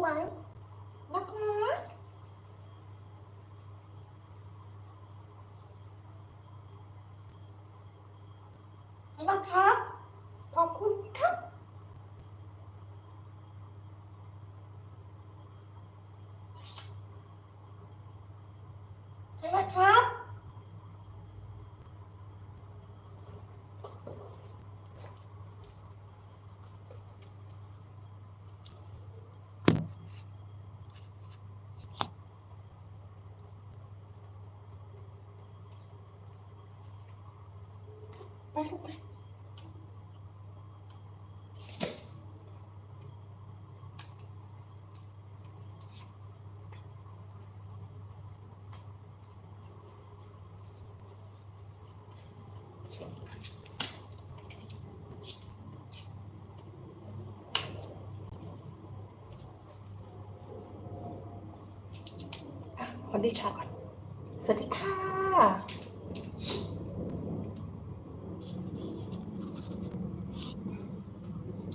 ไหมรักนะรักครับ ขอบคุณครับ ใช่ไหมครับ ไปลูกไป สวัสดีค่ะก่อนสวัสดีค่ะ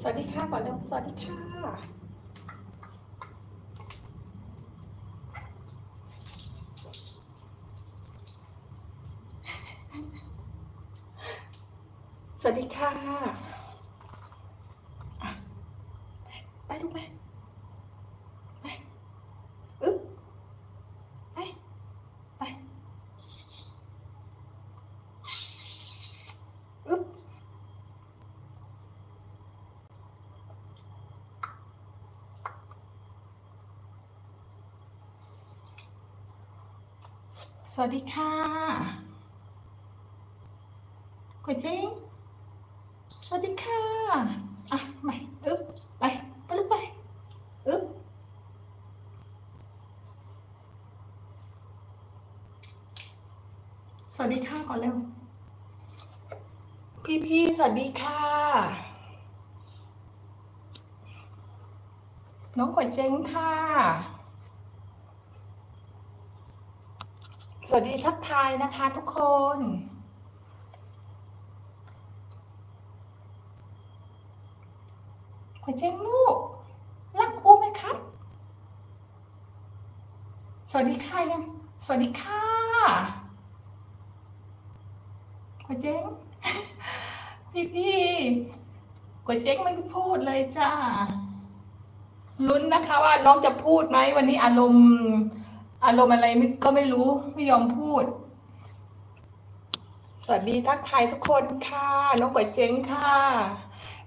สวัสดีค่ะก่อนเร็วสวัสดีค่ะ สวัสดีค่ะ ไปไปลูไปไปอึ๊บไปไปอึ๊บ ส วัสดีค่ะกวยเจ้งสวัสดีค่ะ อะไปอึ๊บไปไปลูกไปอึ๊บสวัสดีค่ะก่อนเร็ว พี่พี่สวัสดีค่ะ น้องกวยเจ้งค่ะ วัสดีทักทายนะคะทุกคนขวัญเจงลูก รักโอไหมครับ สวัสดีค่ะยังสวัสดีค่ะขวัญเจงพี่พี่ๆขวัญเจงไม่พูดเลยจ้าลุ้นนะคะว่าน้องจะพูดไหมวันนี้อารมณ์ อารมณ์อะไรม่ก็ไม่รู้ไม่ยอมพูด สวัสดีทักทายทุกคนค่ะน้องก๋วยเจ๊งค่ะ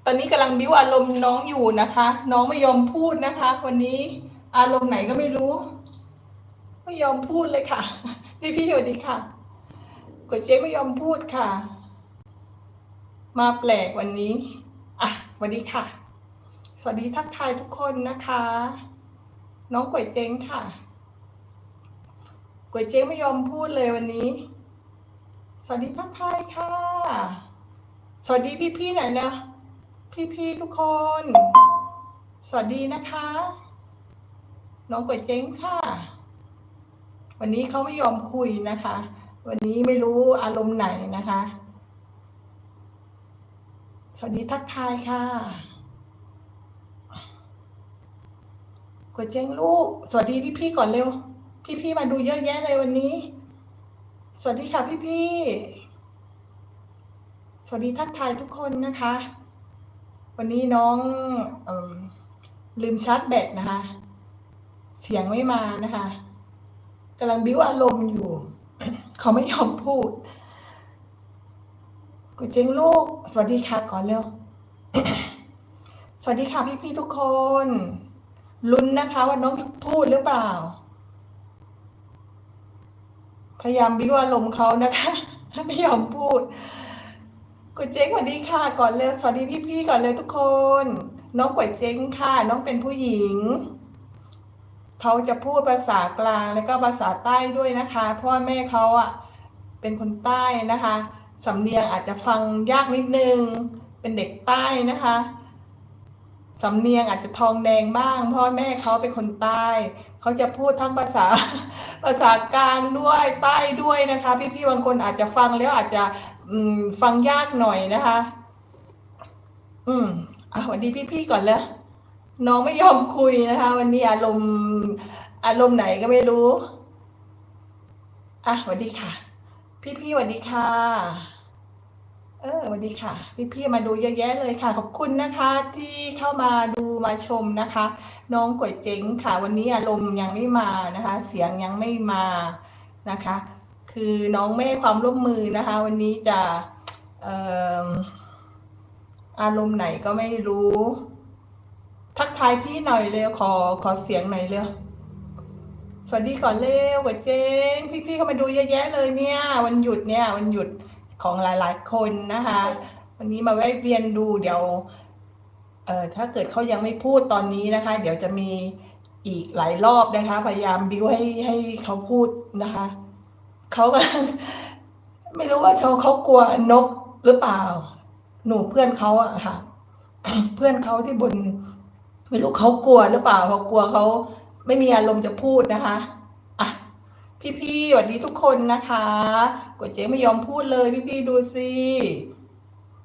ตอนนี้กำลังบิ้วอารมณ์น้องอยู่นะคะ น้องไม่ยอมพูดนะคะวันนี้อารมณ์ไหนก็ไม่รู้ ไม่ยอมพูดเลยค่ะพี่พี่สวัสดีค่ะก๋วยเจ๊งไม่ยอมพูดค่ะ มาแปลกวันนี้อะสวัสดีค่ะ สวัสดีทักทายทุกคนนะคะ น้องก๋วยเจ๊งค่ะ ก๋วยเจ๊ไม่ยอมพูดเลยวันนี้ สวัสดีทักทายค่ะ สวัสดีพี่ๆหน่อยนะ พี่ๆทุกคน สวัสดีนะคะ น้องก๋วยเจ๊งค่ะ วันนี้เขาไม่ยอมคุยนะคะ วันนี้ไม่รู้อารมณ์ไหนนะคะ สวัสดีทักทายค่ะก๋วยเจ๊งลูก สวัสดีพี่ๆก่อนเร็ว พี่ๆมาดูเยอะแยะเลยวันนี้ สวัสดีค่ะพี่ๆสวัสดีทักทายทุกคนนะคะ วันนี้น้องอลืมชาร์จแบตนะคะ เสียงไม่มานะคะกำลังบิ้วอารมณ์อยู่ เขาไม่ยอมพูดกูเจ๊งลูก สวัสดีค่ะก่อนเร็ว สวัสดีค่ะพี่ๆทุกคนลุ้นนะคะว่าน้องพูดหรือเปล่า พยายามบิ้วอารมณ์เขานะคะไม่ยอมพูดก๋วยเจ๊งสวัสดีค่ะ ก่อนเลยสวัสดีพี่ๆก่อนเลยทุกคน น้องก๋วยเจ๊งค่ะ น้องเป็นผู้หญิงเขาจะพูดภาษากลางแล้วก็ภาษาใต้ด้วยนะคะเพราะว่าแม่เขาอะเป็นคนใต้นะคะ สำเนียงอาจจะฟังยากนิดนึง เป็นเด็กใต้นะคะ สำเนียงอาจจะทองแดงบ้างพราะแม่เขาเป็นคนใต้ เขาจะพูดทั้งภาษาภาษากลางด้วยใต้ด้วยนะคะ พี่ๆบางคนอาจจะฟังแล้วอาจจะฟังยากหน่อยนะคะ อืมอะสวัสดีพี่ๆก่อนเลยน้องไม่ยอมคุยนะคะ วันนี้อารมณ์อารมณ์ไหนก็ไม่รู้อะสวัสดีค่ะ พี่ๆสวัสดีค่ะ เออสวัสดีค่ะพี่พี่ๆมาดูเยอะแยะเลยค่ะ ขอบคุณนะคะที่เข้ามาดูมาชมนะคะ น้องก๋วยเจ๋งค่ะ วันนี้อารมณ์ยังไม่มานะคะ เสียงยังไม่มานะคะ คือน้องไม่ให้ความร่วมมือนะคะ วันนี้จะเอ่ออารมณ์ไหนก็ไม่รู้ ทักทายพี่หน่อยเร็วขอขอเสียงหน่อยเร็วสวัสดีก่อนเร็วกว่าเจ๊งพี่ๆเข้ามาดูเยอะแยะเลยเนี่ย วันหยุดเนี่ย วันหยุด ของหลายๆ คนนะคะ วันนี้มาแวะเวียนดูเดี๋ยวเอ่อถ้าเกิดเขายังไม่พูดตอนนี้นะคะ เดี๋ยวจะมีอีกหลายรอบนะคะ พยายามบิวให้ให้เขาพูดนะคะเขาก็ไม่รู้ว่าเขาเขากลัวนกหรือเปล่า หนูเพื่อนเขาอะค่ะ เพื่อนเขาที่บน ไม่รู้เขากลัวหรือเปล่าเขากลัวเขาไม่มีอารมณ์จะพูดนะคะ พี่ๆสวัสดีทุกคนนะคะกวยเจ๊ไม่ยอมพูดเลยพี่ๆดูสิ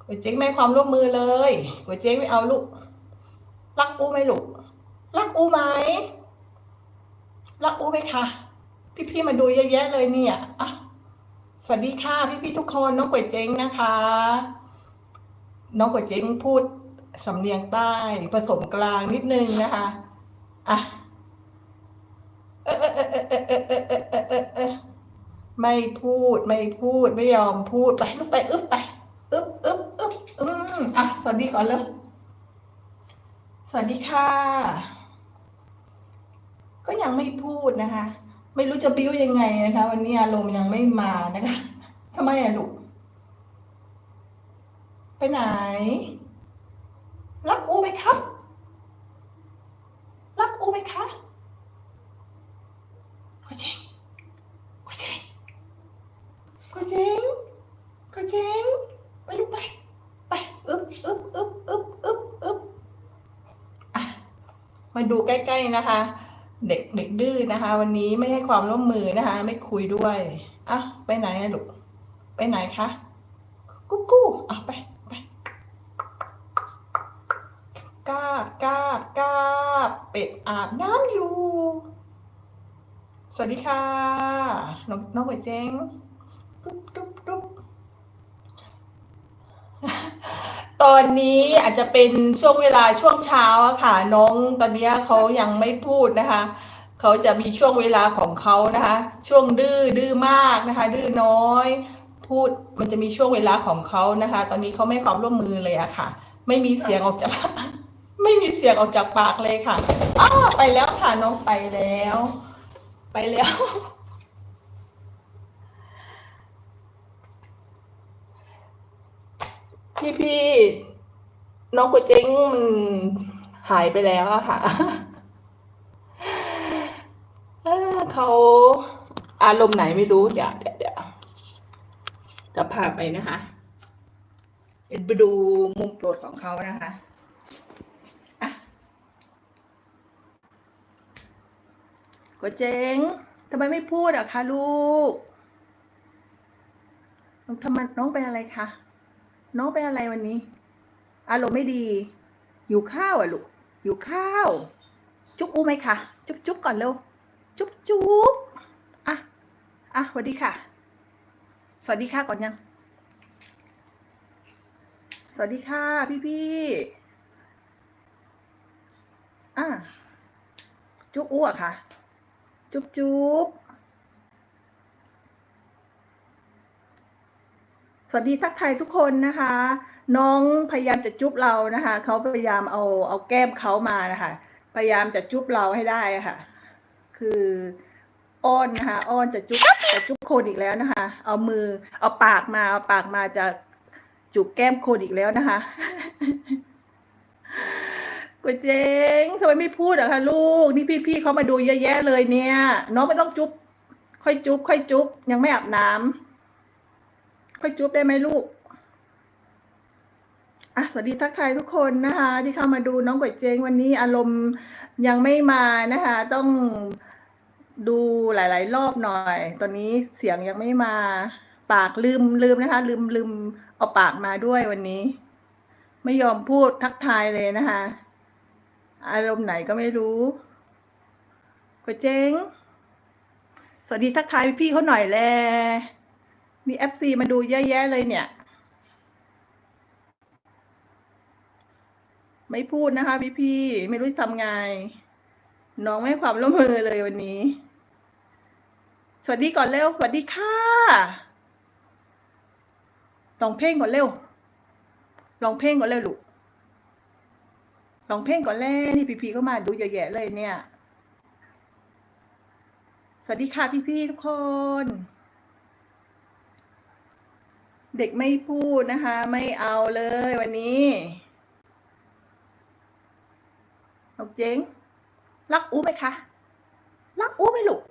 กวยเจ๊ไม่ความร่วมมือเลยกวยเจ๊ไม่เอาลูกรักอูไหมลูกรักอูไหมรักอูไหมคะพี่ๆมาดูเยอะแยะเลยเนี่ยอะสวัสดีค่ะพี่ๆทุกคนน้องกวยเจ๊งนะคะ น้องกวยเจ๊งพูดสำเนียงใต้ผสมกลางนิดนึงนะคะอะ ไม่พูดไม่พูดไม่ยอมพูดไปลุกไปอึ๊บไปอึ๊บอึ๊บอึ๊บอืมอะสวัสดีก่อนเลยสวัสดีค่ะ ก็ยังไม่พูดนะคะ ไม่รู้จะบิ้วยังไงนะคะ วันนี้อารมณ์ยังไม่มานะคะทำไมอะลูกไปไหน รักอูไหมครับ รักอูไหมคะก็เจงก็เจงก็เจงก็เจงไปลูกไป ไปอึ๊บอึ๊บอึ๊บอึ๊บอึ๊บอึ๊บอะมา ดูใกล้ ๆนะคะ เด็กเด็กดื้อนะคะ วันนี้ไม่ให้ความร่วมมือนะคะ ไม่คุยด้วยอะไปไหนอะลูกไปไหนคะกุ๊กกู้อะไปกาบกาบกาบเป็ดอาบน้ำอยู่ สวัสดีค่ะ น้องน้องหัวเจ้งตุ๊บตุ๊บตุ๊บ ตอนนี้อาจจะเป็นช่วงเวลาช่วงเช้าอะค่ะ น้องตอนนี้เขายังไม่พูดนะคะเขาจะมีช่วงเวลาของเขานะคะ ช่วงดื้อดื้อมากนะคะ ดื้อน้อย พูดมันจะมีช่วงเวลาของเขานะคะ ตอนนี้เขาไม่ให้ความร่วมมือเลยอะค่ะ ไม่มีเสียงออกจาก ไม่มีเสียงออกจากปากเลยค่ะอ้าไปแล้วค่ะน้องไปแล้ว ไปแล้ว พี่พี่น้องกุเจ้งมันหายไปแล้วอะค่ะเขาอารมณ์ไหนไม่รู้เดี๋ยวเดี๋ยวเดี๋ยวจะพาไปนะคะไปดูมุมโปรดของเขานะคะก็เจ๊งทำไมไม่พูดอะคะลูก น้องทำไมน้องเป็นอะไรคะ น้องเป็นอะไรวันนี้ อารมณ์ไม่ดีหิวข้าวอะลูกหิวข้าว จุ๊บอู้ไหมคะจุ๊บจุ๊บก่อนเร็ว จุ๊บจุ๊บอะอะสวัสดีค่ะ สวัสดีค่ะก่อนยัง สวัสดีค่ะพี่พี่อะจุ๊บอู้อะค่ะ จุ๊บจุ๊บ สวัสดีทักทายทุกคนนะคะ น้องพยายามจะจุ๊บเรานะคะเขาพยายามเอาเอาแก้มเขามานะคะ พยายามจะจุ๊บเราให้ได้ค่ะ คืออ้อนนะคะอ้อนจะจุ๊บจะจุ๊บโคนอีกแล้วนะคะ เอามือเอาปากมาเอาปากมาจะจุบแก้มโคนอีกแล้วนะคะกุเจ๊งทำไมไม่พูดอะคะลูก นี่พี่ๆเขามาดูเยอะแยะเลยเนี่ย น้องไม่ต้องจุ๊บค่อยจุ๊บค่อยจุ๊บยังไม่อาบน้ำ ค่อยจุ๊บได้ไหมลูกอะสวัสดีทักทายทุกคนนะคะ ที่เข้ามาดูน้องก๋วยเจงวันนี้อารมณ์ยังไม่มานะคะ ต้องดูหลาย ๆ รอบหน่อย ตอนนี้เสียงยังไม่มา ปากลืมลืมนะคะ ลืมลืมเอาปากมาด้วยวันนี้ ไม่ยอมพูดทักทายเลยนะคะ อารมณ์ไหนก็ไม่รู้ก๋วยเจงสวัสดีทักทายพี่เขาหน่อยแล มีเอฟซีมาดูเยอะแยะเลยเนี่ย ไม่พูดนะคะพี่พี่ไม่รู้จะทำไง น้องไม่ความร่วมมือเลยวันนี้ สวัสดีก่อนเร็ว สวัสดีค่ะลองเพลงก่อนเร็วลองเพลงก่อนเร็วลูกลองเพลงก่อนแล่นี่พี่พีเข้ามาดูเยอะแยะเลยเนี่ย สวัสดีค่ะพี่ๆทุกคน เด็กไม่พูดนะคะ ไม่เอาเลยวันนี้นกเจ๊งรักอู้ไหมคะรักอู้ไหมลูก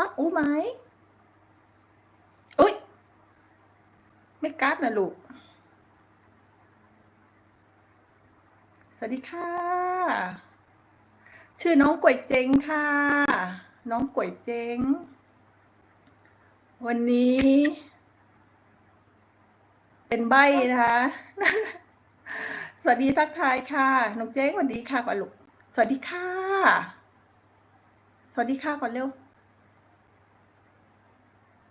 รักอู้ไหมอุ้ยไม่กัดนะลูก สวัสดีค่ะ ชื่อน้องก๋วยเจงค่ะ น้องก๋วยเจงวันนี้ เป็นใบนะคะ สวัสดีทักทายค่ะน้องเจ๊งสวัสดีค่ะก่อนลูกสวัสดีค่ะ สวัสดีค่ะก่อนเร็ว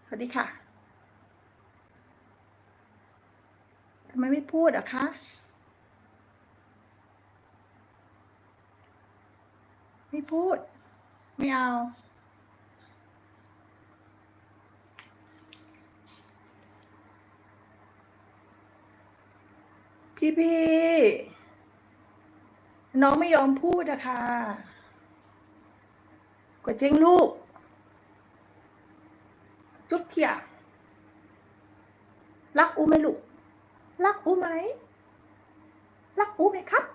สวัสดีค่ะทำไมไม่พูดอะคะไม่พูด ไม่เอา พี่พี่น้องไม่ยอมพูดอะค่ะกว่าเจ้งลูก จุ๊บเทียรักอูไหมลูก รักอูไหม รักอูไหมครับ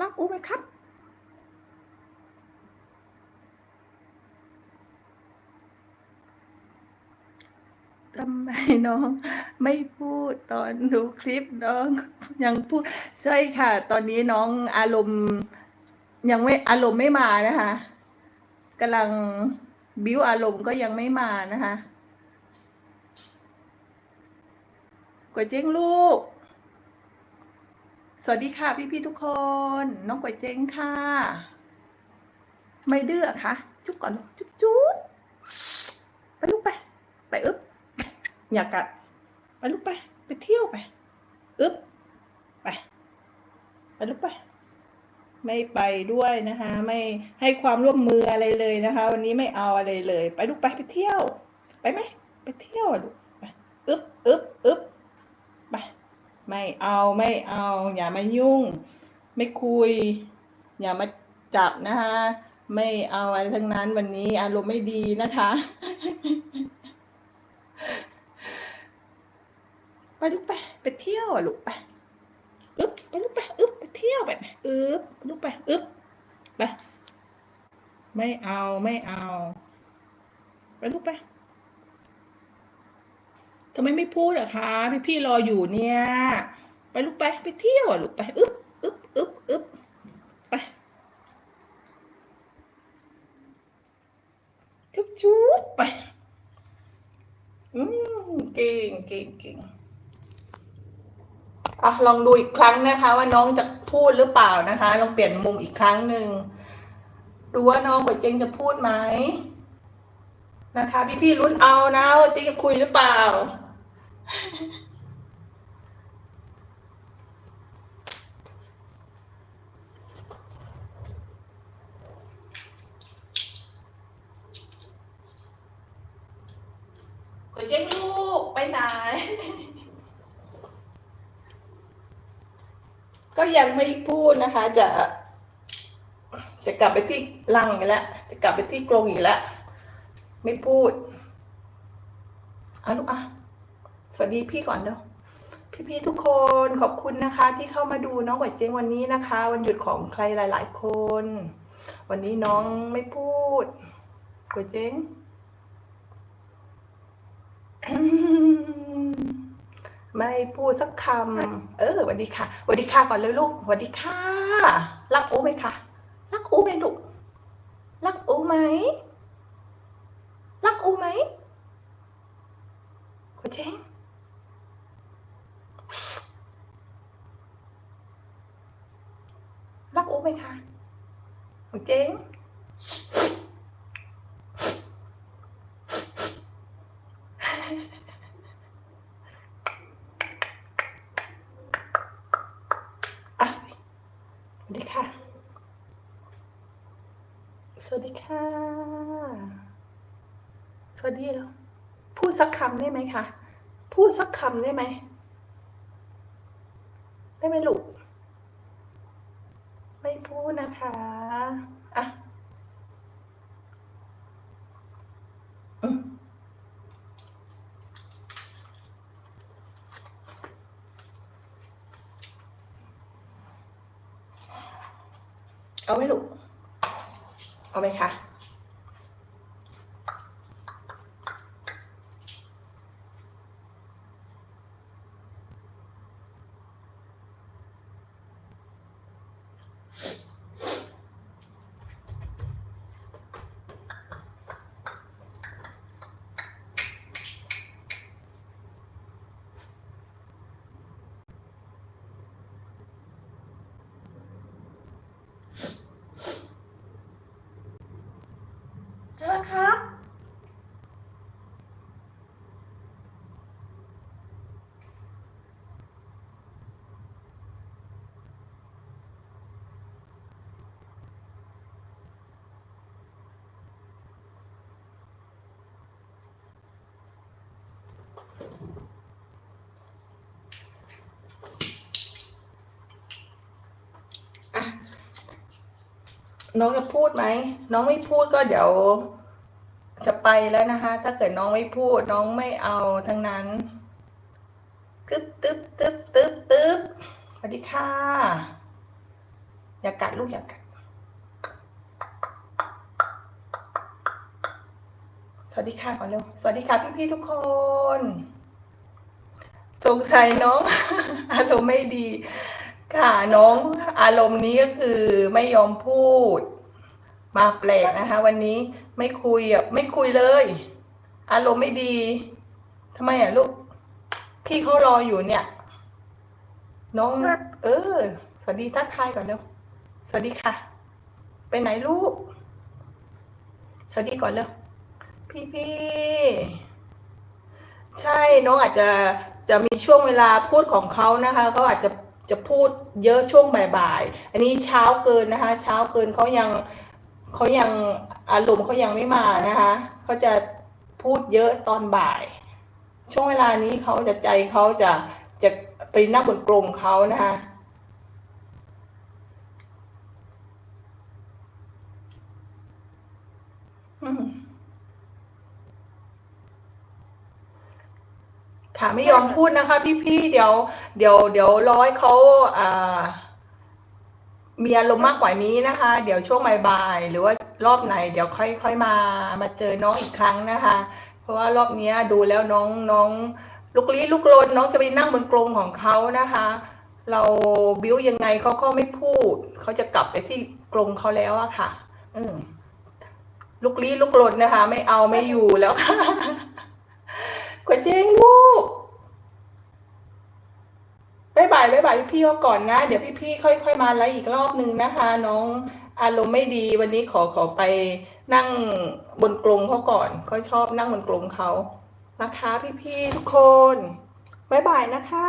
รักอูไหมครับ ทำไมน้อง ไม่พูดตอนดูคลิปน้อง ยังพูดใช่ค่ะ ตอนนี้น้องอารมณ์ ยังไม่อารมณ์ไม่มานะคะกำลังบิ้วอารมณ์ก็ยังไม่มานะคะก๋วยเจ้งลูก สวัสดีค่ะพี่ๆทุกคน น้องก๋วยเจ้งค่ะ ไม่ดื้อค่ะ จุ๊บก่อน จุ๊บจุ๊บไปลูกไป ไปอึ๊บ อยากกัดไปลูกไป ไปเที่ยวไปอึ๊บไปไปลูกไป ไม่ไปด้วยนะคะ ไม่ให้ความร่วมมืออะไรเลยนะคะ วันนี้ไม่เอาอะไรเลย ไปลูกไปไปเที่ยว ไปไหมไปเที่ยวอะลูกไปอึ๊บอึ๊บอึ๊บไปไม่เอาไม่เอา อย่ามายุ่ง ไม่คุย อย่ามาจับนะคะ ไม่เอาอะไรทั้งนั้นวันนี้อารมณ์ไม่ดีนะคะ ไป ลูกไป ไปเที่ยวอะลูกไปอึ๊บไปลูกไปอึ๊บไปเที่ยวไปอึ๊บไปลูกไปอึ๊บไปไม่เอาไม่เอา ไปลูกไปทำไมไม่พูดอะคะพี่พี่รออยู่เนี่ย ไปลูกไปไปเที่ยวอะลูกไปอึ๊บอึ๊บอึ๊บอึ๊บไปจุ๊บจุ๊บไปอืมเก่งเก่งเก่ง อะลองดูอีกครั้งนะคะ ว่าน้องจะพูดหรือเปล่านะคะ ลองเปลี่ยนมุมอีกครั้งหนึ่งดูว่าน้องกับเจงจะพูดไหมนะคะ พี่ๆลุ้นเอานะว่าเจงจะคุยหรือเปล่ากดเจ๊ง ก็ยังไม่พูดนะคะ จะ จะกลับไปที่ลังอีกแล้วจะกลับไปที่กรงอีกแล้วไม่พูดเอาลูกอะสวัสดีพี่ก่อนเนาะพี่ๆทุกคนขอบคุณนะคะ ที่เข้ามาดูน้องก๋วยเจ๊งวันนี้นะคะ วันหยุดของใครหลาย ๆ คน วันนี้น้องไม่พูดก๋วยเจ๊ง ไม่พูดสักคำเออสวัสดีค่ะสวัสดีค่ะก่อนเลยลูกสวัสดีค่ะ รักอู้ไหมคะรักอู้ไหมลูกรักอู้ไหมรักอู้ไหมคุณเจ๊งรักอู้ไหมคะคุณเจ๊ง ดีแล้วพูดสักคำได้ไหมคะ พูดสักคำได้ไหม ได้ไหมลูก ไม่พูดนะคะอะอืมเอาไหมลูก เอาไหมคะ น้องจะพูดไหม น้องไม่พูดก็เดี๋ยวจะไปแล้วนะคะ ถ้าเกิดน้องไม่พูด น้องไม่เอาทั้งนั้นตึ๊บตึ๊บตึ๊บตึ๊บตึ๊บสวัสดีค่ะ อย่ากัดลูกอย่ากัด สวัสดีค่ะก่อนเร็ว สวัสดีค่ะพี่ๆทุกคน สงสัยน้อง อารมณ์ไม่ดี ค่ะน้องอารมณ์นี้ก็คือไม่ยอมพูด มาแปลกนะคะ วันนี้ไม่คุยอะไม่คุยเลย อารมณ์ไม่ดีทำไมอะลูก พี่เขารออยู่เนี่ย น้อง เออ สวัสดีทักทายก่อนเร็วสวัสดีค่ะ ไปไหนลูก สวัสดีก่อนเร็วพี่พี่ๆใช่น้องอาจจะจะมีช่วงเวลาพูดของเขานะคะเขาอาจจะ จะพูดเยอะช่วงบ่ายๆ อันนี้เช้าเกินนะคะ เช้าเกินเขายังเขายังอารมณ์เขายังไม่มานะคะเขาจะพูดเยอะตอนบ่าย ช่วงเวลานี้เขาจะใจเขาจะจะไปนั่งบนกลมเขานะคะอืม ค่ะไม่ยอมพูดนะคะ พี่ๆเดี๋ยว เดี๋ยวเดี๋ยวร้อยเขาอ่ามีอารมณ์มากกว่านี้นะคะ เดี๋ยวช่วงบ่ายๆหรือว่ารอบไหน เดี๋ยวค่อยค่อยมามาเจอน้องอีกครั้งนะคะ เพราะว่ารอบเนี้ยดูแล้วน้องน้องลุกลี้ลุกลนน้องจะไปนั่งบนกรงของเขานะคะ เราบิ้วยังไงเขาก็ไม่พูดเขาจะกลับไปที่กรงเขาแล้วอะค่ะ อืมลุกลี้ลุกลนนะคะ ไม่เอาไม่อยู่แล้วค่ะ กดเจ้งลูกบายบายบายบายพี่เขาก่อนนะ เดี๋ยวพี่ๆค่อย ๆ มาไลฟ์อีกรอบนึงนะคะ น้องอารมณ์ไม่ดีวันนี้ขอขอไปนั่งบนกรงเขาก่อนเขาชอบนั่งบนกรงเขานะคะ พี่ๆทุกคนบายบายนะคะ